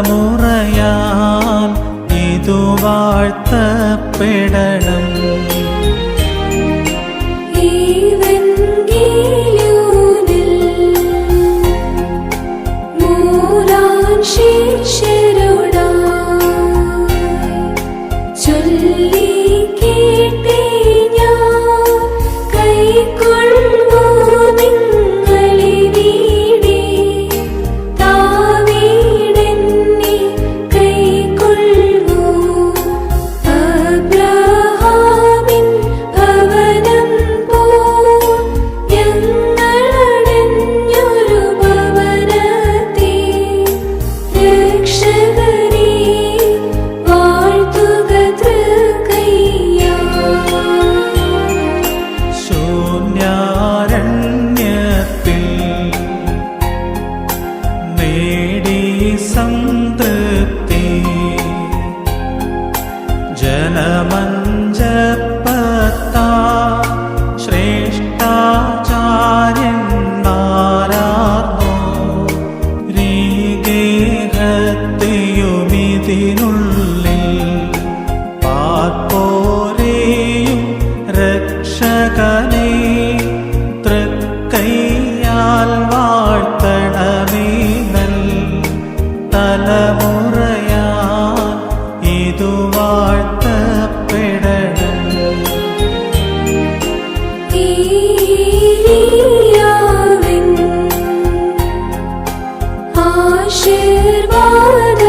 തലമുറയാൽ ഇതു വാഴ്ത്തപ്പെടണം. ഹൃദയത്തിനുള്ളിൽ പാർപ്പോരെയും രക്ഷകനേ തൃക്കയ്യാൽ വാഴ്ത്തണമേ നൽ തലമുറയാൻ ഇതു വാഴ്ത്തപ്പെടണം. ആശീർവാദ